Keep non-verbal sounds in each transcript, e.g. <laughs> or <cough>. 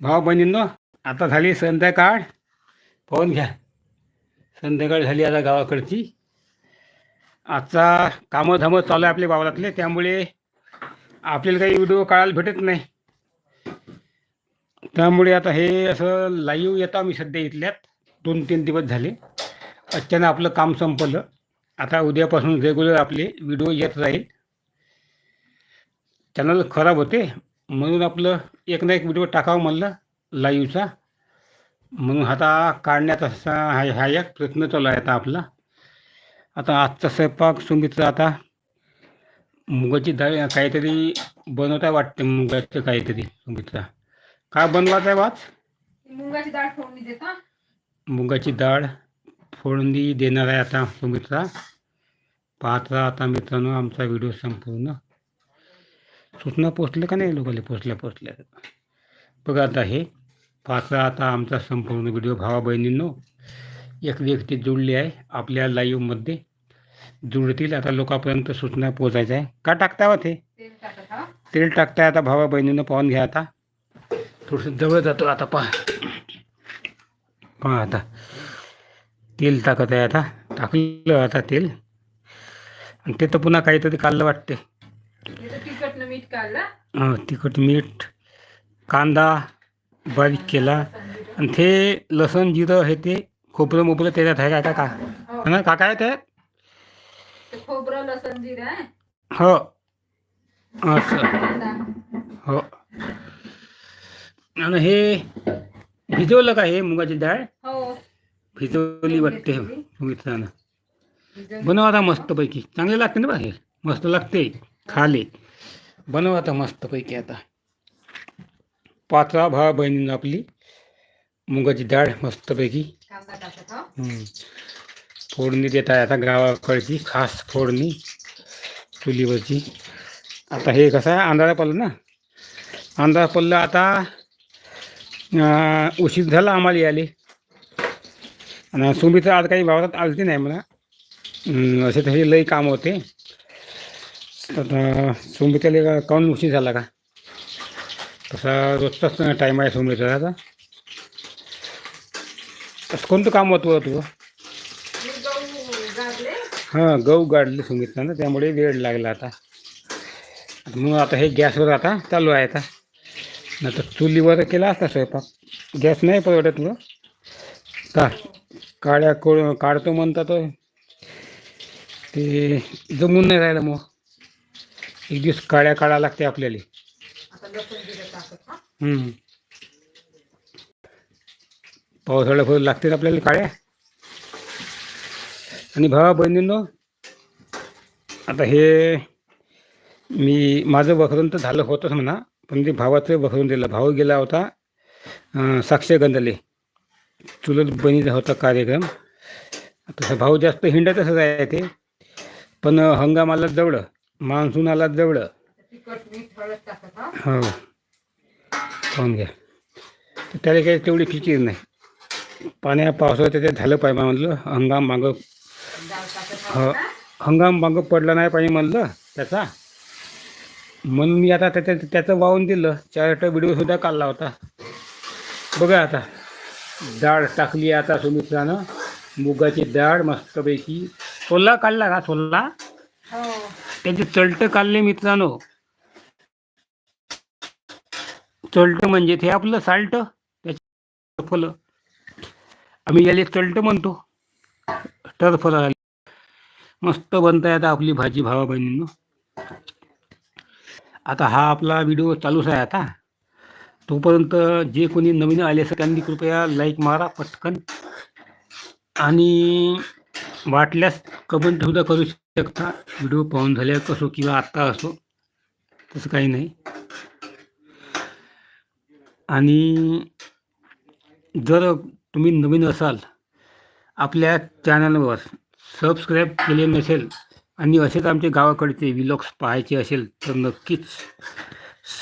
भाऊ बहिणींनो आता झाली संध्याकाळ. फोन घ्या. संध्याकाळ झाली आता गावाकडची. आजचा कामं धामं चालू आहे आपल्या वावरातले त्यामुळे आपल्याला काही व्हिडिओ काढायला भेटत नाही. त्यामुळे आता हे असं लाईव्ह येतो आम्ही सध्या इथल्यात. दोन तीन दिवस झाले. अचानक आपलं काम संपलं. आता उद्यापासून रेग्युलर आपले व्हिडिओ येत राहील. चॅनल खराब होते. म्हणून आपलं एक ना एक व्हिडिओ टाकावं म्हणलं लाईव्हचा म्हणून आता काढण्याचा असा हा हा एक प्रयत्न चालू आहे आता आपला. आता आजचा स्वयंपाक सुमित्र आता मुगाची डाळ काहीतरी बनवता वाटते मुगाचं काहीतरी सुमित्रा काय बनवायचं आहे वाच मुगाची डाळ फोडणी देता मुगाची डाळ फोडणी देणार आहे आता सुमित्रा पाहत राहा आता मित्रांनो आमचा व्हिडिओ संपूर्ण. सूचना पोचल्या का नाही लोकांना? पोचल्या पोचल्या. बघा आता हे राहा आता आमचा संपूर्ण व्हिडिओ भावा बहिणींनो एक व्यक्ती जुळली आहे आपल्या लाईव्हमध्ये जुळतील आता लोकांपर्यंत सूचना पोचायच्या आहे. का टाकता हो ते? तेल टाकत तेल टाकताय आता भावा बहिणीनं पाहून घ्या आता. थोडंसं जवळ जातो आता पहा. पहा आता. तेल टाकत आहे आता. टाकलं आता तेल. आणि ते तर पुन्हा काहीतरी काढलं वाटते मीठ काढला. तिखट मीठ कांदा बारीक केला. आणि ते लसण जिरं हे ते खोबरं मोबरं त्याच्यात आहे काय का हो का ना का काय त्यात ते खोबरं लसण जिरं हो? असं. हो. आणि हे भिजवलं का हे मुगाची डाळ? हो. भिजवली वाटते. भिजवली. बनव आता मस्तपैकी. चांगले लागते ना बा हे मस्त लागते. खाले. बनव आता मस्तपैकी आता. पाचवा भावा बहिणीनं आपली मुगाची डाळ मस्तपैकी. कांदा टाकत हा हम्म. फोडणी देत आहे आता गावाकडची खास फोडणी चुलीवरची. आता हे कसं आहे अंधारा पडलं ना? अंधारा पडलं आता उशीर झाला आम्हाला याले आणि सुमित्र आज काही वावरात आलती नाही म्हणा. हम्म, असे तसे लई काम होते. आता सुमित्राला काऊन उशीर झाला का? तसा रोजचाच टाईम आहे सुमित्राचा तसं कोणतं काम होतं तुझं? गाजले हां गहू गाडले सुमित्रानं त्यामुळे वेळ लागला आता. मग आता हे गॅसवर आता चालू आहे आता. नाही तर चुलीवर केला असता स्वयंपाक. गॅस नाही परवडत तुला? का? काळ्या को काढतो म्हणता तो. ते जमून नाही राहिलं मग. एक दिवस काळ्या काढा लागते आपल्याला. पावसाळ्या फुलं लागतील आपल्याला काळ्या? आणि भावा बहिणींनो आता हे मी माझं बकरून तर झालं होतंच म्हणा पण ते भावाचं बकरून दिलं. भाऊ गेला होता साक्षगंधले चुलत बहिणीचा होता कार्यक्रम. तसं भाऊ जास्त हिंडतच आहे ते पण हंगाम आला जवळ. मान्सून आला जवळ हा? पाहून घ्या. त्याला काही तेवढी फिकीर नाही. पाण्या पावसाळ्यात त्याच्यात झालं पाहिजे म्हणलं. हंगाम मागं हो हंगाम मागं पडला नाही पाहिजे म्हणलं त्याचा. म्हणून मी आता त्याच्या त्याचं वाहून दिलं. चार व्हिडिओसुद्धा काढला होता. बघा आता. डाळ टाकली आता सुमित्रानं. मुगाची डाळ मस्तपैकी. सोल्ला काढला का? सोल्ला? हो त्याचे चलट काढले मित्रांनो. चलट म्हणजे ते आपलं साल्ट. त्याचे फलं. आम्ही याला चलट म्हणतो. टरफलं आली. मस्त बनताय आता आपली भाजी भावा बहिणींनो. आता हा आपला व्हिडिओ चालूच आहे आता. तोपर्यंत जे कोणी नवीन आले असेल त्यांनी कृपया लाईक मारा पटकन. आणि वाटल्यास कमेंट सुद्धा करू शकता. व्हिडिओ पाहून झाल्यावर कसो किंवा आत्ता असो तसं काही नाही. आणि जर तुम्ही नवीन असाल आपल्या चॅनलवर सबस्क्राईब केले नसेल आणि असेच आमचे गावाकडचे विलॉग्स पाहायचे असेल तर नक्कीच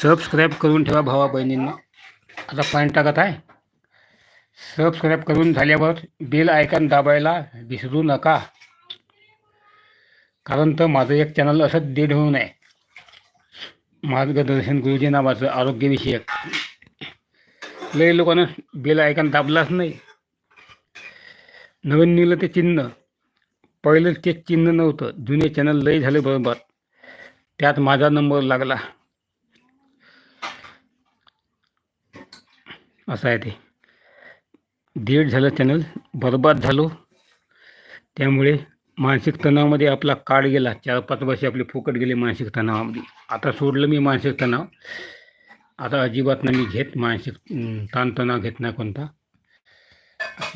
सबस्क्राईब करून ठेवा भावा बहिणींना. आता पॉईंट टाकत आहे. सबस्क्राईब करून झाल्यावर बेल आयकॉन दाबायला विसरू नका. कारण तर माझं एक चॅनल असंच डेड होऊ नये. मार्गदर्शन गुरुजी नावाचं आरोग्यविषयक लय लोकांना बेल आयकॉन दाबलाच नाही. नवीन निघलं ते चिन्ह. पहिलं ते चिन्ह नव्हतं. जुने चॅनल लय झाले बरोबर. त्यात माझा नंबर लागला. असं आहे ते. दीड झालं चॅनल बरबाद झालो. त्यामुळे मानसिक तणावामध्ये आपला काळ गेला. चार पाच वर्ष आपले फुकट गेले मानसिक तणावामध्ये. आता सोडलं मी मानसिक तणाव. आता अजिबात नाही मी घेत मानसिक ताणतणाव घेत नाही कोणता.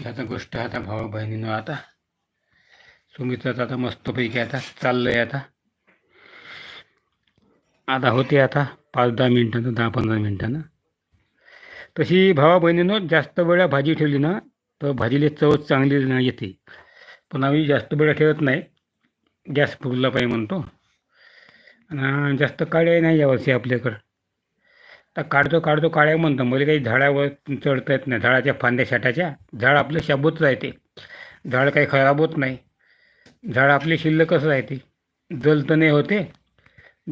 आता गोष्ट आता भावा बहिणीनं आता. सुमित्राचं आता मस्तपैकी आता चाललं आहे आता. आता होते आता पाच दहा मिनिटानं दहा पंधरा मिनिटानं. तशी भावा बहिणीनं जास्त वेळा भाजी ठेवली ना तर भाजीला चव चांगली नाही येते. पण आम्ही जास्त वेळा ठेवत नाही. गॅस फुगला पाहिजे म्हणतो. आणि जास्त काळे नाही यावर्षी आपल्याकडं. तर काढतो काढतो काळ्या म्हणतो. मला काही झाडावर चढता येत नाही. झाडाच्या फांद्या शाटाच्या झाड आपलं शाबूत राहते. झाड काही खराब होत नाही. झाड आपली शिल्लकच राहते. जलतं नाही होते.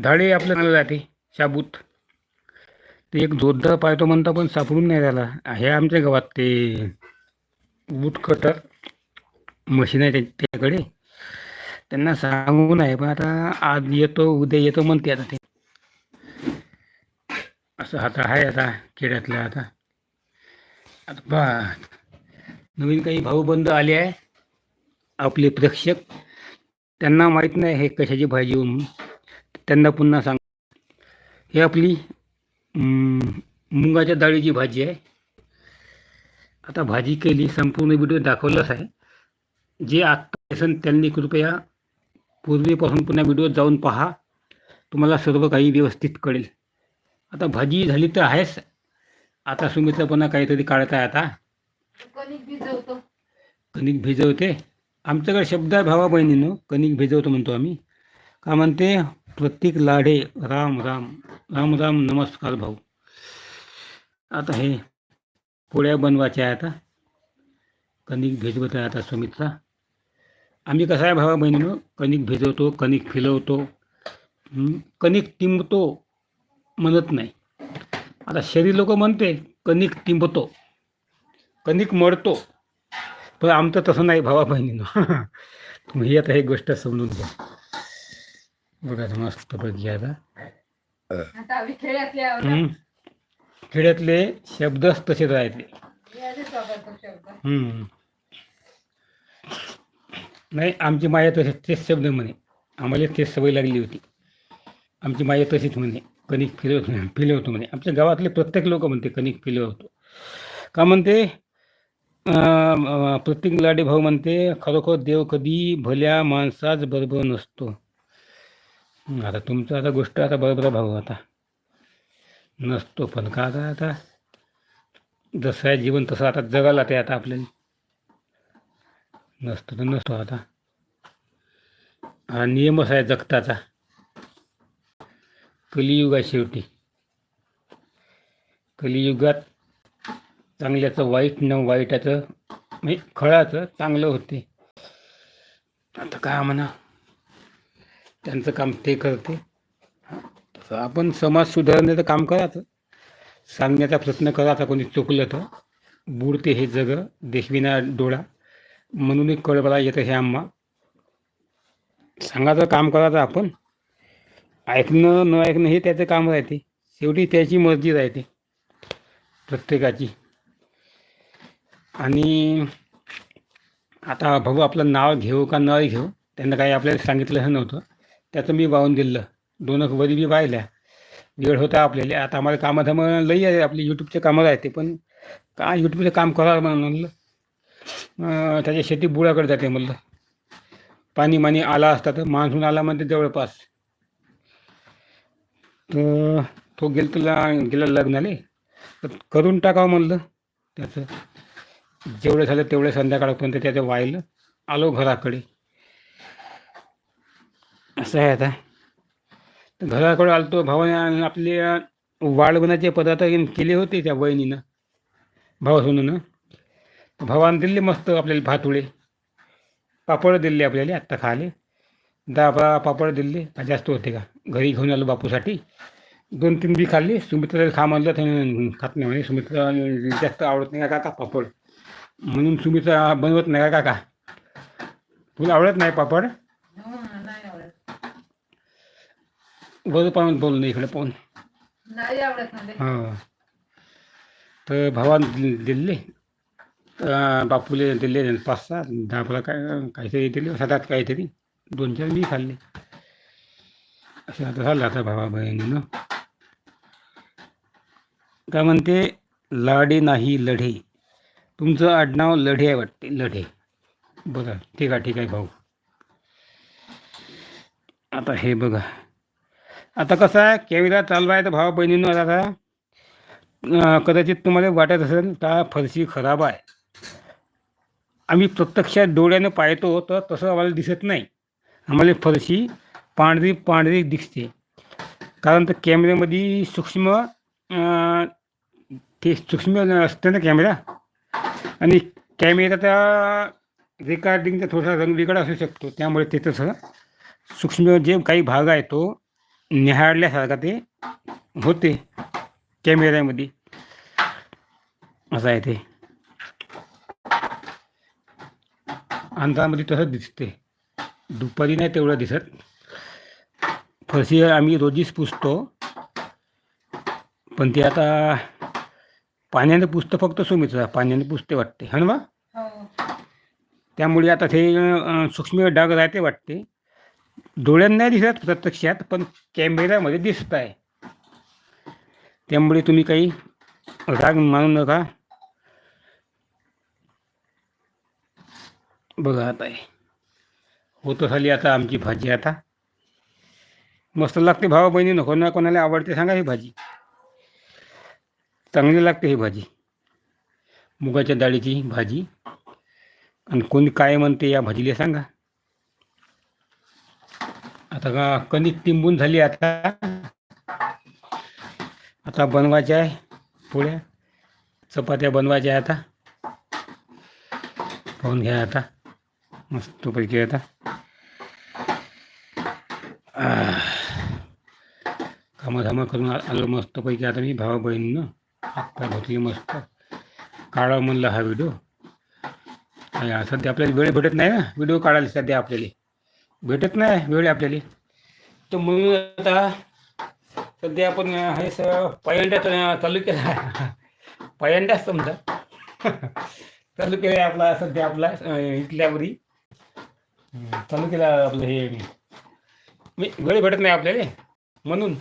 झाडे आपलं चांगलं राहते. शाबूत. ते एक जोरदार पाहतो म्हणता पण सापडून नाही राहिला. हे आमच्या गावात ते वूड कटर मशीन आहे त्याच्याकडे. त्यांना सांगून आहे पण आता आज येतो उद्या येतो म्हणते आता ते. असं आता आहे आता खेड्यातलं आता. आता बा नवीन काही भाऊबंद आले आहे. आपले प्रेक्षक. त्यांना माहीत नाही हे कशाची भाजी म्हणून. त्यांना पुन्हा सांग. हे आपली मुगाच्या डाळीची भाजी आहे. आता भाजी केली संपूर्ण व्हिडिओ दाखवलाच आहे. जे आत्ता असेल त्यांनी कृपया पूर्वीपासून पुन्हा व्हिडिओ जाऊन पहा. तुम्हाला सर्व काही व्यवस्थित कळेल. आता भाजी झाली तर आहेच. आता सुमित्रा पुन्हा काहीतरी काढत आहे आता. कणिक भिजवतो. कणिक भिजवते. आमच्याकडे शब्द आहे भावा बहिणीनं कणिक भिजवतो म्हणतो आम्ही. का म्हणते प्रत्येक लाडे राम राम. राम राम नमस्कार भाऊ. आता हे पोळ्या बनवायच्या आहे आता. कणिक भिजवत आहे आता सुमित्रा आम्ही कसं आहे भावा बहिणीनं? कणिक भिजवतो कणिक फिलवतो कणिक टिंबतो म्हणत नाही. आता शरीर लोक म्हणते कणिक टिंबतो. कणिक मळतो पण आमचं तसं नाही भावा बहिणीनं. <laughs> तुम्ही आता हे गोष्ट समजून घ्या. बघा मस्त पैकी आता खेड्यातले हं. शब्दच तसे राहते. नाही आमची माया तसे तेच शब्द म्हणे. आम्हाला तेच सवय लागली होती. आमची माया तशीच म्हणे. कणिक फिरवत फिरवतो म्हणे. आमच्या गावातले प्रत्येक लोक म्हणते कणिक फिरवतो का म्हणते? प्रत्येक लाडे भाऊ म्हणते खरोखर देव कधी भल्या माणसाच बरोबर नसतो. आता तुमचं आता गोष्ट आता बरोबर भाऊ आता. नसतो पण का आता आता जसं आहे जीवन तसं आता जगाला ते आता आपल्याला. नसतो तर नसतो आता. हा नियमच आहे जगताचा. कलियुग आहे शेवटी. कलियुगात चांगल्याचं वाईट न वाईटाचं म्हणजे खळाचं चांगलं होते. आता काय म्हणा. त्यांचं काम ते करते. तसं आपण समाज सुधारण्याचं काम करायचं सांगण्याचा प्रयत्न करायचा कोणी चुकलं तर. बुडते हे जग देशविना डोळा. म्हणून कळबला येतं हे आम्हा. सांगायचं काम करायचं आपण. ऐकणं न ऐकणं हे त्याचं काम राहते. शेवटी त्याची मर्जी राहते. प्रत्येकाची. आणि आता भाऊ आपलं नाव घेऊ का न घेऊ त्यांना काही आपल्याला सांगितलं नव्हतं. त्याचं मी वाहून दिलं. दोन वरी बी पाहिल्या वेळ होता आपल्याला. आता आम्हाला कामाधामं लई आहे. आपली युट्यूबचे कामं राहते पण. का युट्यूबचं काम करावं म्हणलं. त्याच्या शेती बुळाकडे जाते म्हणलं. पाणी माणी आला असता तर मान्सून आला म्हणते जवळपास. तर तो गेल तुला गेला लग्नाले. तर करून टाकावं म्हणलं. त्याचं जेवढं झालं तेवढं संध्याकाळपर्यंत त्याचं वाहिलं. आलो घराकडे. असं आहे आता. तर घराकडे आलतो भावाने आपले वाळवणाचे पदार्थ केले होते त्या वहिनीनं भावासून भावानं दिले मस्त आपल्याला भातुळे. पापड दिले आपल्याला आत्ता खाले. दहा बारा पापड दिले जास्त होते का? घरी घेऊन आलो बापूसाठी. दोन तीन बी खाल्ली. सुमित्राला खा म्हणलं तर खात नाही म्हणे. सुमित्रा जास्त आवडत नाही का काका पापड? म्हणून सुमित्रा बनवत नाही का काका? तुला आवडत नाही पापड? हो नाही बरं पाहून बोल नाही इकडे पाहून नाही आवडत. हां. तर भावान दिले बापूले दिले पाच सहा दहा काय काहीतरी दिले सात आठ काहीतरी. दोन चार मी खाल्ले. असं आता झालं आता भावा बहिणीनं. काय म्हणते? लाडे नाही लढे. तुमचं आडनाव लढे आहे वाटते लढे. बरं ठीक आहे ठीक आहे भाऊ. आता हे बघा. आता कसं आहे कॅमेरा आहे तर भावा बहिणीनं आता कदाचित तुम्हाला वाटत असेल का फरशी खराब आहे. आम्ही प्रत्यक्षात डोळ्यानं पाहतो तर तसं आम्हाला दिसत नाही. आम्हाला फरशी पांढरी पांढरी दिसते. कारण तर कॅमेऱ्यामध्ये सूक्ष्म ते सूक्ष्म असते ना कॅमेरा. आणि कॅमेऱ्याचा रेकॉर्डिंगचा थोडासा रंग वेगळा असू शकतो. त्यामुळे ते तसं सूक्ष्म जे काही भाग आहे तो निहाळल्यासारखा ते होते कॅमेऱ्यामध्ये. असं आहे ते. अंधारामध्ये तसंच दिसते. दुपारी नाही तेवढं दिसत. फरशी आम्ही रोजीच पुसतो. पण ते आता पाण्याने पुसतं फक्त सुमित्रा पाण्याने पुसते वाटते. हा ना बा? हो. त्यामुळे आता ते सूक्ष्म डाग राहते वाटते. डोळ्यांना नाही दिसत प्रत्यक्षात पण कॅमेऱ्यामध्ये दिसत आहे त्यामुळे तुम्ही काही राग मानू नका. बघा आता आहे झाली आता आमची भाजी आता. मस्त लागते भावा बहिणी नको ना कोणाला आवडते सांगा ही भाजी. चांगली लागते ही भाजी. मुगाच्या डाळीची भाजी. आणि कोणी काय म्हणते या भाजीला सांगा. आता का कणिक तिंबून झाली आता. आता बनवायच्या आहे पोळ्या. चपात्या बनवायच्या आहे आता. पाहून घ्या आता. मस्तपैकी आता. आह. कामं करून आलो मस्तपैकी आता मी भावा बहिणीनं. आत्ता धुतले मस्त. काढा म्हणलं हा व्हिडिओ आणि सध्या आपल्याला वेळ भेटत नाही ना. व्हिडिओ काढायला सध्या आपल्याला. भेटत नाही वेळ आपल्याला. तर म्हणून आता सध्या आपण हे स पहिल्यांदा चालू केला पहिल्यांदाच समजा. चालू केलं आहे आपला सध्या आपला इथल्यावरी चालू केला आपलं हे. मी वेळ भेटत नाही आपल्याला. म्हणून.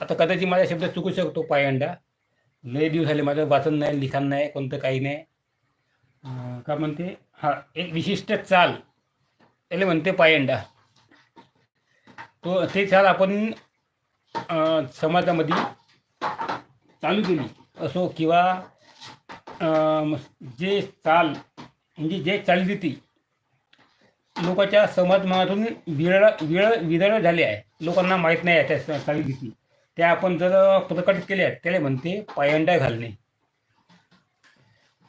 आता कदाचित माझा शब्द चुकू शकतो पायंडा लय दिवस झाले माझं वाचन नाही लिखाण नाही कोणतं काही नाही. का म्हणते? हा एक विशिष्ट चाल. त्याला म्हणते पायंडा. तो ते चाल आपण समाजामध्ये चालू केली. असो किंवा जे चाल म्हणजे जे चालीरीती लोकांच्या समाजमातून विरळ विरळ विरळ झाले आहे. लोकांना माहीत नाही आहे त्या चालीरीती. त्या आपण जर प्रकट केल्या त्याला म्हणते पायंडा घालणे.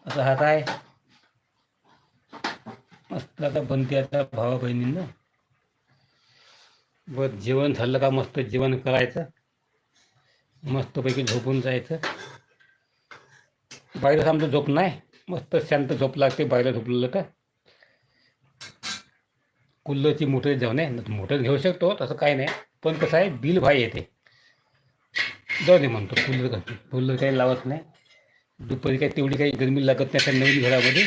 असं हात आहे. मस्त आता बनते आता भावा बहिणींना. व जेवण झालं का मस्त जेवण करायचं. मस्तपैकी झोपून जायचं. बाहेर आमचं झोप नाही. मस्त शांत झोप लागते बाहेर झोपलेलं तर कुल्लरची मोटर जाऊन आहे. मोटर घेऊ शकतो तसं काही नाही. पण कसं आहे बिल भाई येते. जाऊ दे म्हणतो कूलर कुल्लर काही लावत नाही. दुपारी काही तेवढी काही गरमी लागत नाही त्या नवीन घरामध्ये.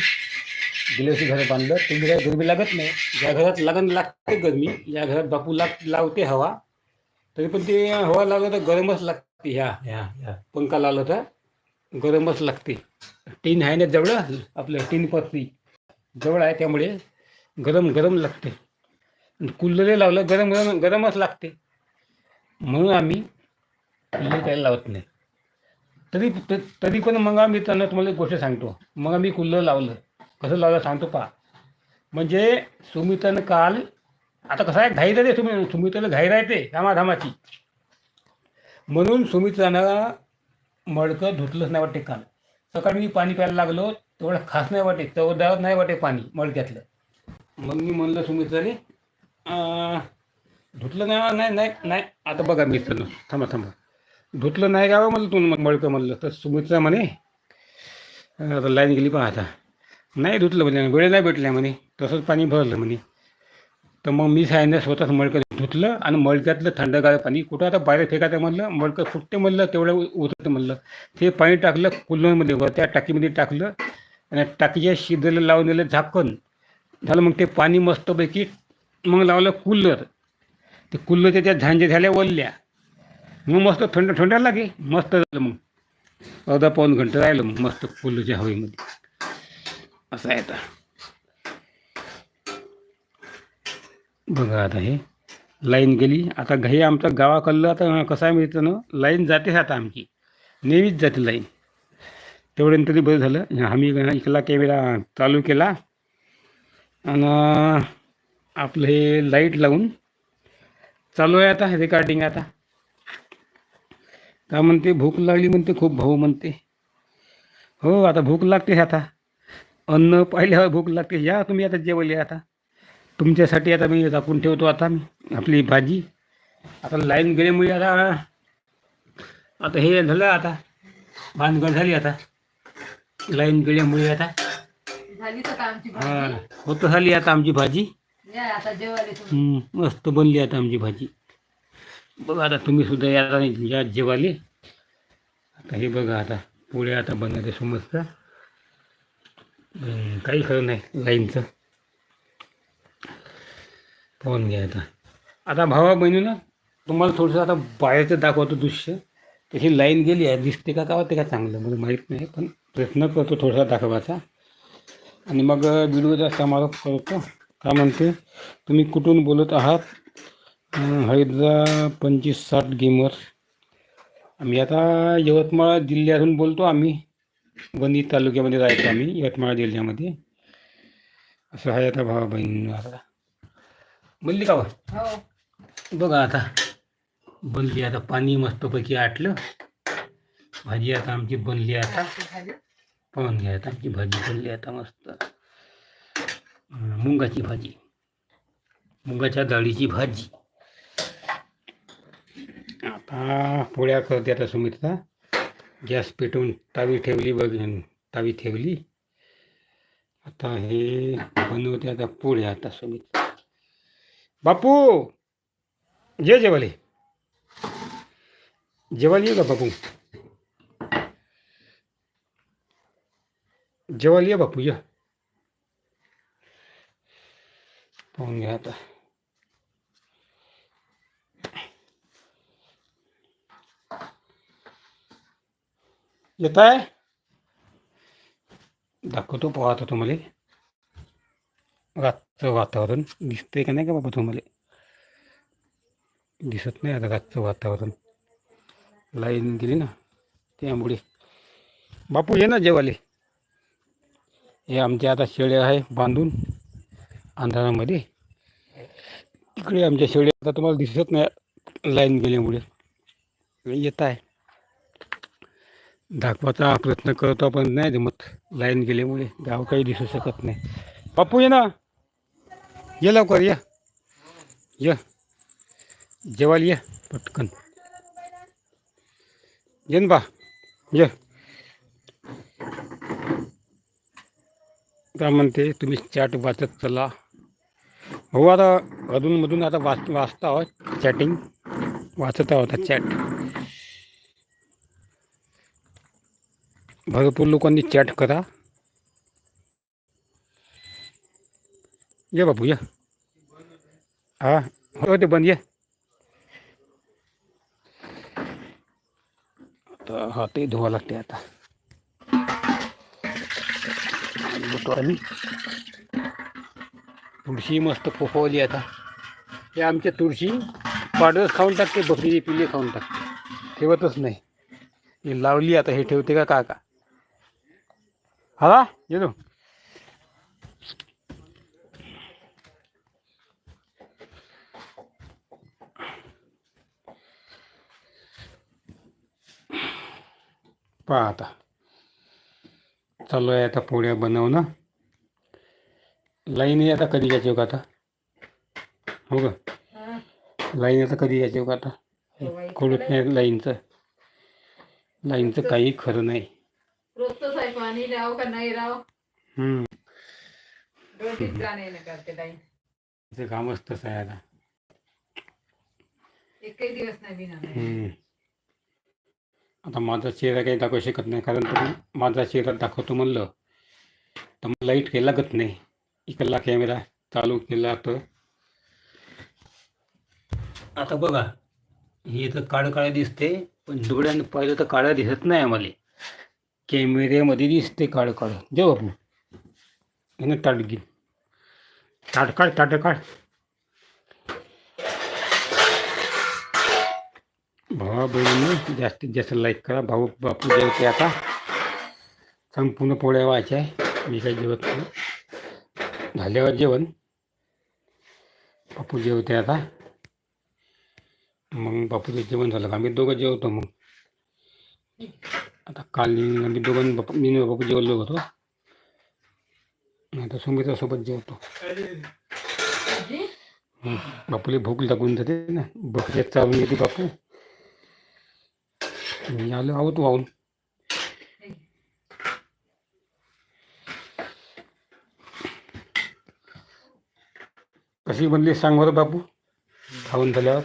वर्षी घरात बांधलं. तेवढी काही गरमी लागत नाही. ज्या घरात लागण लागते गरमी. या घरात बापू लाग लावते हवा. तरी पण ते हवा लावलं तर गरमच लागते ह्या. ह्या ह्या पंखा लावला तर गरमच लागते. टीन आहे ना जवळ आपलं टीन पत्ती जवळ आहे त्यामुळे गरम गरम लागते. कूलर लावलं गरम गरम गरमच लागते. म्हणून आम्ही कूलर काही लावत नाही. तरी तरी पण मग आम्ही त्यांना तुम्हाला एक गोष्ट सांगतो. मग आम्ही कूलर लावलं. कसं लावलं सांगतो पहा. म्हणजे सुमितनं काल आता कसं आहे घाई राहते सुमि सुमिताला घाई राहते धामाधामाची. म्हणून सुमित्रानं मडकं धुतलंच नाही वाटते काल. सकाळी मी पाणी प्यायला लागलो तेवढं खास नाही वाटे चवदार नाही वाटे पाणी मडक्यातलं. मग मी म्हणलं सुमित्राने धुतलं नाही नाही नाही नाही आता बघा मित्रांनो थांबा थांबा. धुतलं नाही गावं म्हणलं तू मग मळकं म्हणलं. तर सुमित्रा म्हणे आता लाईन गेली पहा आता. नाही धुतलं म्हणे वेळ नाही भेटल्या म्हणे तसंच पाणी भरलं म्हणे. तर मग मी सांगितलं स्वतःच मळकं धुतलं आणि मळक्यातलं थंडगार पाणी कुठं आता बाहेर फेकायचं म्हणलं मळकं फुटते म्हणलं तेवढं उतरतं म्हणलं. ते पाणी टाकलं कुल्लरमध्ये व त्या टाकीमध्ये टाकलं आणि टाकीच्या शिजलं लावून दिलं झाकण. झालं मग ते पाणी मस्तपैकी मग लावलं कूलर. ते कुल्लरच्या त्या झांजे झाल्या वळल्या मग मस्त थंड थंड लागे मस्त झालं मग. अर्धा पाऊन घंटा राहिलं मग मस्त कुल्लरच्या हवेमध्ये. असं आहे आता. बघा आता हे लाईन गेली. आता घाई आमचा गावाकडलं आता कसं आहे मिळतं ना? लाईन जाते आता आमची. नेहमीच जाते लाईन. तेवढ्यानं तरी बरं झालं. आम्ही इकला कॅमेरा चालू केला. आणि आपलं हे लाइट लावून चालू आहे आता रेकॉर्डिंग आता. का म्हणते? भूक लागली म्हणते खूप भाऊ म्हणते. हो आता भूक लागते आता. अन्न पाहिल्यावर भूक लागते. या तुम्ही आता जेवले आता. तुमच्यासाठी आता मी राखून ठेवतो आता मी आपली भाजी. आता लाईन गेल्यामुळे आता आता हे झालं आता. भानगड झाली आता. लाईन गेल्यामुळे आता. हां होतं झाली आता आमची भाजी. मस्त बनली आता आमची भाजी. बघा आता तुम्ही सुद्धा या जेवाले आता हे बघा आता पुढे आता बनवते समजतं काही खरं नाही लाईनचं पाहून घ्या आता. आता भावा बहिणीनं तुम्हाला थोडंसं आता बाहेरचं दाखवतो दृश्य. तशी लाईन गेली आहे दिसते का का होते का चांगलं मला माहीत नाही पण प्रयत्न करतो थोडासा दाखवायचा. आणि मग व्हिडिओचा समारोप करतो. का म्हणते तुम्ही कुठून बोलत आहात? अं, हैदरा पंचवीस साठ गेमर. आम्ही आता यवतमाळ जिल्ह्यातून बोलतो आम्ही. वणी तालुक्यामध्ये राहतो आम्ही यवतमाळ जिल्ह्यामध्ये. असं आहे आता भावा बहीण आता. बोलली का बा? हो. बघा आता. बनली आता पाणी मस्तपैकी आटलं. भाजी आता आमची बनली आता. पाहून घ्या आता आमची भाजी बनली आता मस्त. मुंगाची भाजी. मुगाच्या डाळीची भाजी. आता पोळ्या करते आता सुमित्रा गॅस पेटवून तावी ठेवली बघ तावी ठेवली. आता हे बनवते आता पोळ्या आता सुमित. बापू! जे जेवाले. जेवायला ये का बापू? जेवायला ये बापू या. पाहून घ्या आता. येत आहे दाखवतो पाहतो आता तुम्हाला. रातचं वातावरण. दिसतंय का नाही का बाबा तुम्हाला? दिसत नाही आता रातचं वातावरण. लाईन गेली ना त्यामुळे. बापू ये ना जेवाले. हे आमच्या आता शेळ्या आहे बांधून अंधारामध्ये. तिकडे आमच्या शेळ्या आता तुम्हाला दिसत नाही लाईन गेल्यामुळे. येत आहे. दाखवायचा प्रयत्न करतो पण नाही जमत. लाईन गेल्यामुळे गाव काही दिसू शकत नाही. बापू ये ना. ये लवकर या. ये. जेवायला ये पटकन. ये ना बा. ये. काय म्हणते तुम्ही चॅट वाचत चला. हो आता अधूनमधून आता वाच वाचता आहोत. चॅटिंग. वाचत आहोत चॅट. भरपूर लोकांनी चॅट करा. ये बापू या. हा हो ते बंद ये. आता हा ते धुवा लागते आता. तुळशी मस्त फोफवली आता. हे आमच्या तुळशी पाडस खाऊन टाकते बकरीचे पिले खाऊन टाकते. ठेवतच नाही. हे लावली आता हे ठेवते का काका? हा येतो पहा आता चालू आहे आता पोळ्या बनवणं लाईन आहे आता कधी यायची का आता हो का लाईन आता कधी यायचे का आता तेव्हा कळत नाही लाईनचं लाईनचं काही खरं नाही पाणी राव का नाही राव हम्म. रोजीच जाणे ना करते ते कामच तसं आहे आता एकही दिवस नाही बिना. हम्म. आता माझा चेहरा काही दाखवू शकत नाही कारण तुम्ही माझा चेहरा दाखवतो म्हणलं. तर मग लाइट काही लागत नाही. इकडला कॅमेरा चालू केला तर. आता बघा हे तर काळं काळं दिसते पण डोळ्यानं पाहिलं तर काळं दिसत नाही आम्हाला. कॅमेऱ्यामध्ये दिसते काळं काळ. जेव्हा आपण हे ताट घे. ताट काढ ताट काढ. भावा बहिणींनी जास्तीत जास्त लाईक करा. भाऊ बापू जेवते आता. संपूर्ण पोळ्या व्हायच्या. आहे मी काही जेवत नाही. झाल्यावर जेवण. बापू जेवते आता. मग बापूचं जेवण झालं का? आम्ही दोघं जेवतो मग. आता काल मी म्हणजे दोघं बाप मी आणि बापू जेवलो होतो. आता सुमित्रा सोबत जेवतो. बापूला भूक लागून जाते ना. बकऱ्यात चालून येते बापू. मी आलो आहोत वाहून. कशी बनली सांग बरं बापू. खाऊन झाल्यावर.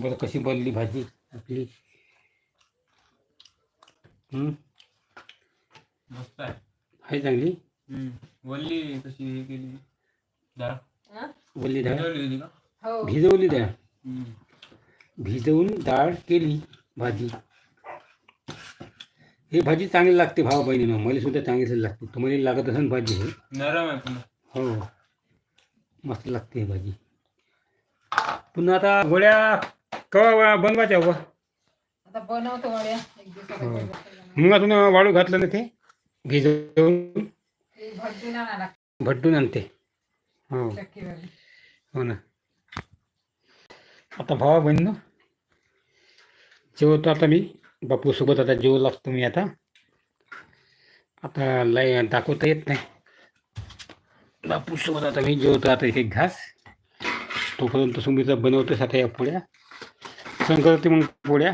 बरं कशी बनली भाजी? आपली? हं? मस्त आहे. चांगली? वल्ली कशी हे केली. डाळ हा? बोलली डाळ? भिजवली होती का? हो. भिजवली डाळ? भिजवून डाळ केली भाजी. ही भाजी चांगली लागते भावा बहिणीनं. मला सुद्धा चांगलीच लागते. तुम्हाला लागत असेल भाजी. हे नरम आहे पुन्हा हो. मस्त लागते ही भाजी. पुन्हा आता गोळ्या कवा बनवायच्या व? आता बनवतो वड्या. एक हो. दिवसाला मग अजून वाळू घातलं ना ते? भिजवून ते भटून आणा. लागते भट्टून आणते. हो. हो ना. आता भावा बहिणीनं जेवतो आता मी. बापूसोबत आता जेवू लागतो मी आता. आता लाई दाखवता येत नाही. बापूसोबत आता मी जेवतो आता एक एक घास. तोपर्यंत सुमीचा बनवतोच आता या पोळ्या संकरते मग पोळ्या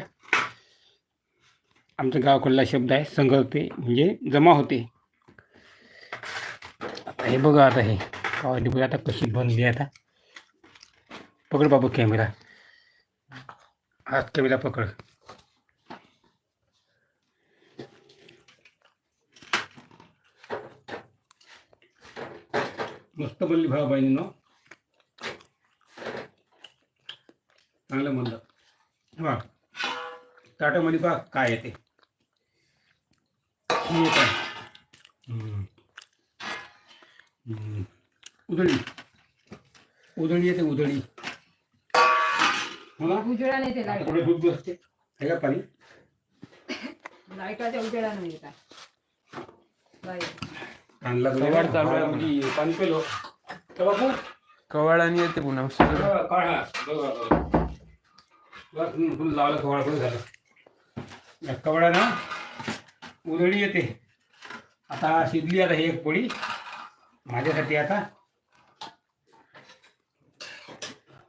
आमच्या गावाकडला शब्द आहे. संकरते म्हणजे जमा होते. आता हे बघा आता हे गावाची बघा आता कशी बनली आता. पकड बाबू कॅमेरा हात कॅमेरा पकड. मस्त बनली भावा बहिणीनं. चांगलं म्हणलं. वा ताटामध्ये पहा काय येते. उधळी. उधळी येते उधळी. हो. ना उजेडा नाही ते थोडं दूध बसते. आहे का पाणी लाईटाच्या उजेडा नाही कवाड म्हणजे पाणी पेलो. बापू कवाडाने येते पुन्हा. सगळं काढा बघा बघा बस फुल लावलं कवाड पुढे झालं. या कवडा ना उधळी येते. आता शिजली आता ही एक पोळी. माझ्यासाठी आता.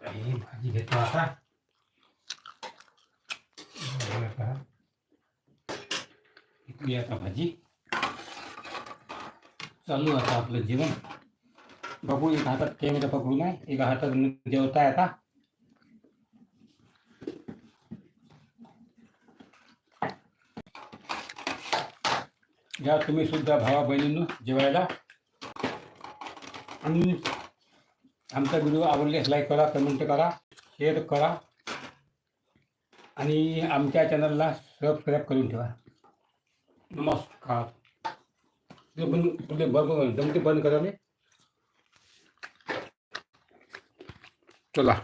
ही भाजी घेतो आता. बघा आता. इथली आता भाजी. चालू आता आपलं जेवण. बघू एका हातात कॅमेरा पकडून आहे एका हातात जेवताय आता. या तुम्ही सुद्धा भावा बहिणींनो जेवायला. आणि आमचा व्हिडिओ आवडल्यास लाईक करा कमेंट करा शेअर करा. आणि आमच्या चॅनलला सबस्क्राईब करून ठेवा. नमस्कार. ते बंद कुठले बंद जमते बंद कराले चला.